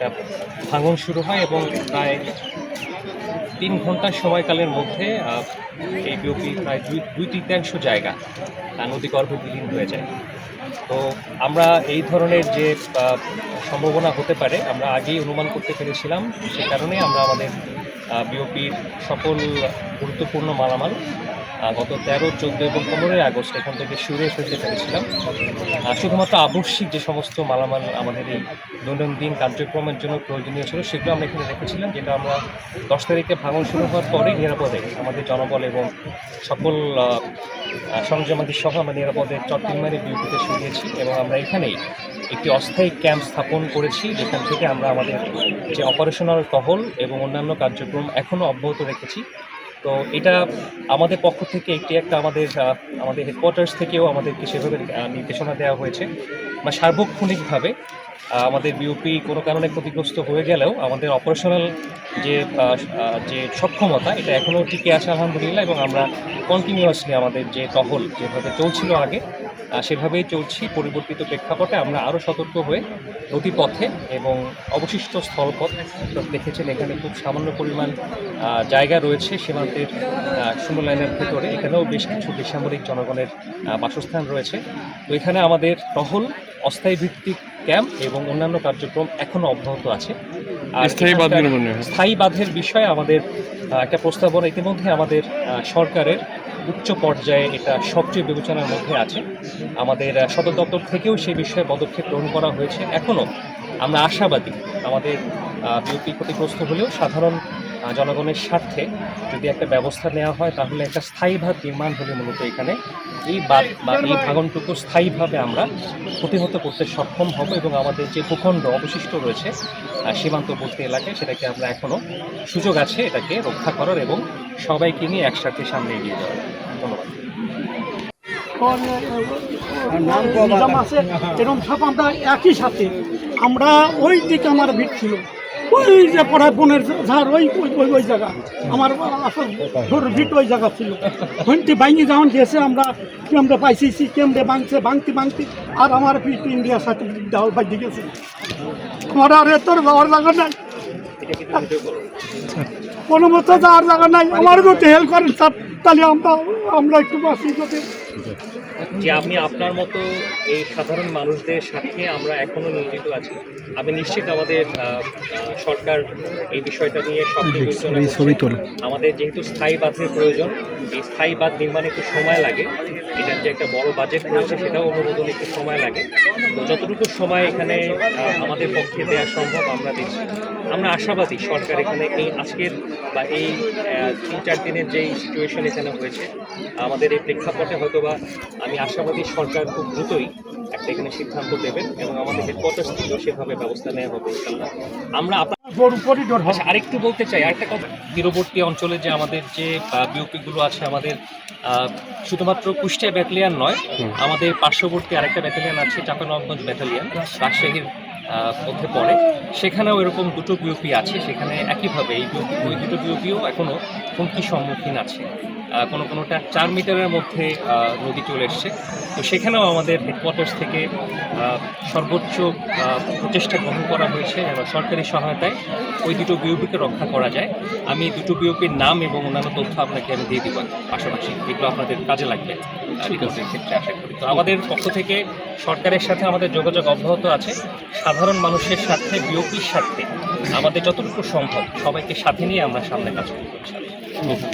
একটা ভাঙন শুরু হয় এবং প্রায় তিন ঘণ্টার সময়কালের মধ্যে এই বিওপি প্রায় দুই দুই তৃতীয়াংশ জায়গা নদীগর্ভে বিলীন হয়ে যায়। তো আমরা এই ধরনের যে সম্ভাবনা হতে পারে, আমরা আগেই অনুমান করতে পেরেছিলাম, সে কারণে আমরা আমাদের বিওপির সকল গুরুত্বপূর্ণ মালামাল গত তেরো, চোদ্দ এবং পনেরোই আগস্ট এখান থেকে সরে ফেলতে পেরেছিলাম। শুধুমাত্র আবশ্যিক যে সমস্ত মালামাল আমাদের এই দৈনন্দিন কার্যক্রমের জন্য প্রয়োজনীয় ছিল, সেগুলো আমরা এখানে রেখেছিলাম, যেটা আমরা দশ তারিখে ভাঙন শুরু হওয়ার পরেই নিরাপদে আমাদের জনবল এবং সকল সরঞ্জামাদি সহ আমরা নিরাপদে চট্টিলমারি বিউটিতে সরিয়েছি এবং আমরা এখানেই একটি অস্থায়ী ক্যাম্প স্থাপন করেছি, যেখান থেকে আমরা আমাদের যে অপারেশনাল টহল এবং অন্যান্য কার্যক্রম এখনও অব্যাহত রেখেছি। তো এটা আমাদের পক্ষ থেকে একটি একটা আমাদের আমাদের হেডকোয়ার্টার্স থেকেও আমাদেরকে সেভাবে নির্দেশনা দেওয়া হয়েছে। বা সার্বক্ষণিকভাবে আমাদের বিওপি কোনো কারণে ক্ষতিগ্রস্ত হয়ে গেলেও আমাদের অপারেশনাল যে যে সক্ষমতা, এটা এখনও টিকে আছে আলহামদুলিল্লাহ এবং আমরা কন্টিনিউয়াসলি আমাদের যে টহল যেভাবে চলছিল আগে সেভাবেই চলছি। পরিবর্তিত প্রেক্ষাপটে আমরা আরও সতর্ক হয়ে নদীপথে এবং অবশিষ্ট স্থলপথ দেখেছেন এখানে খুব সামান্য পরিমাণ জায়গা রয়েছে সীমান্তের শূন্য লাইনের ভেতরে। এখানেও বেশ কিছু বেসামরিক জনগণের বাসস্থান রয়েছে। তো এখানে আমাদের টহল অস্থায়ী ভিত্তিক ক্যাম্প এবং অন্যান্য কার্যক্রম এখনও অব্যাহত আছে। স্থায়ী বাঁধ নির্মাণে স্থায়ী বাঁধের বিষয়ে আমাদের একটা প্রস্তাবনা ইতিমধ্যে আমাদের সরকারের উচ্চ পর্যায়ে এটা সবচেয়ে বিবেচনার মধ্যে আছে। আমাদের সদর দপ্তর থেকেও সেই বিষয়ে পদক্ষেপ গ্রহণ করা হয়েছে। এখনও আমরা আশাবাদী আমাদের বিউপি ক্ষতিগ্রস্ত হলেও সাধারণ জনগণের স্বার্থে যদি একটা ব্যবস্থা নেওয়া হয় তাহলে একটা স্থায়ীভাবে নির্মাণ হলে মূলত এখানে এই বাদ বা এই ভাগনটুকু স্থায়ীভাবে আমরা প্রতিহত করতে সক্ষম হব এবং আমাদের যে ভূখণ্ড অবশিষ্ট রয়েছে সীমান্তবর্তী এলাকায় সেটাকে আমরা এখনও সুযোগ আছে এটাকে রক্ষা করার এবং সবাইকে নিয়ে একসাথে সামনে এগিয়ে যাওয়ার। ধন্যবাদ। নিজাম আছে এরকম সব আমরা একই সাথে। আমরা ওই দিকে আমার ভিড় ছিল। ওই যে পড়ায় বনের ঝাড়, ওই ওই ওই জায়গা। আমার আসল ঘর ভিট ওই জায়গা ছিল। হইতে বাইনি যখন গেছে আমরা, কেমনে পাইছি কেমনে ভাঙছে, ভাঙতে ভাঙতে, আর আমার পিঠ ইন্ডিয়ার সাথে দেওয়াল বাইতে গেছে। আমার আর তোর যাওয়ার জায়গা নাই। কোনো মতো যাওয়ার জায়গা নাই। আমার যদি হেল্প করেন স্যার, তাহলে আমরা আমরা একটু বাসি যদি। যে আপনি আপনার মতো এই সাধারণ মানুষদের সাথে আমরা এখনও নিয়োজিত আছি। আমি নিশ্চিত আমাদের সরকার এই বিষয়টা নিয়ে বিবেচনা আমাদের যেহেতু স্থায়ী বাঁধের প্রয়োজন এই স্থায়ী বাঁধ নির্মাণে একটু সময় লাগে। এটার যে একটা বড় বাজেট রয়েছে সেটাও অনুমোদন একটু সময় লাগে। তো যতটুকু সময় এখানে আমাদের পক্ষে দেওয়া সম্ভব আমরা দিচ্ছি। আমরা আশাবাদী সরকার এখানে এই আজকের বা এই তিন চার দিনের যেই সিচুয়েশন এখানে হয়েছে আমাদের এই প্রেক্ষাপটে হয়তোবা আমি আশাবাদী সরকার খুব দ্রুতই একটা এখানে সিদ্ধান্ত দেবেন এবং আমাদের হেডকোয়ার্টার্স থেকেও সেভাবে ব্যবস্থা নেওয়া হবে ইনশাল্লাহ আমরা আচ্ছা আরেকটু বলতে চাই আরেকটা কথা। তীরবর্তী অঞ্চলে যে আমাদের যে বিওপিগুলো আছে আমাদের শুধুমাত্র কুষ্টিয়া ব্যাটালিয়ান নয় আমাদের পার্শ্ববর্তী আরেকটা ব্যাটালিয়ান আছে চাঁপানগঞ্জ ব্যাটালিয়ান রাজশাহীর মধ্যে পড়ে। সেখানেও এরকম দুটো বিওপি আছে সেখানে একইভাবে এই ওই দুটো বিওপিও এখনও হুমকির সম্মুখীন আছে। কোনো কোনোটা চার মিটারের মধ্যে নদী চলে এসছে। তো সেখানেও আমাদের হেডকোয়ার্টার্স থেকে সর্বোচ্চ প্রচেষ্টা গ্রহণ করা হয়েছে এবং সরকারি সহায়তায় ওই দুটো বিওপিকে রক্ষা করা যায়। আমি দুটো বিওপির নাম এবং অন্যান্য তথ্য আপনাকে আমি দিয়ে দিব পাশাপাশি। এগুলো আপনাদের কাজে লাগবে রিকভারির ক্ষেত্রে আশা করি। তো আমাদের পক্ষ থেকে সরকারের সাথে আমাদের যোগাযোগ অব্যাহত আছে। সাধারণ মানুষের স্বার্থে বিওপির স্বার্থে আমাদের যতটুকু সম্ভব সবাইকে সাথে নিয়ে আমরা সামনে কাজ ইনশাআল্লাহ।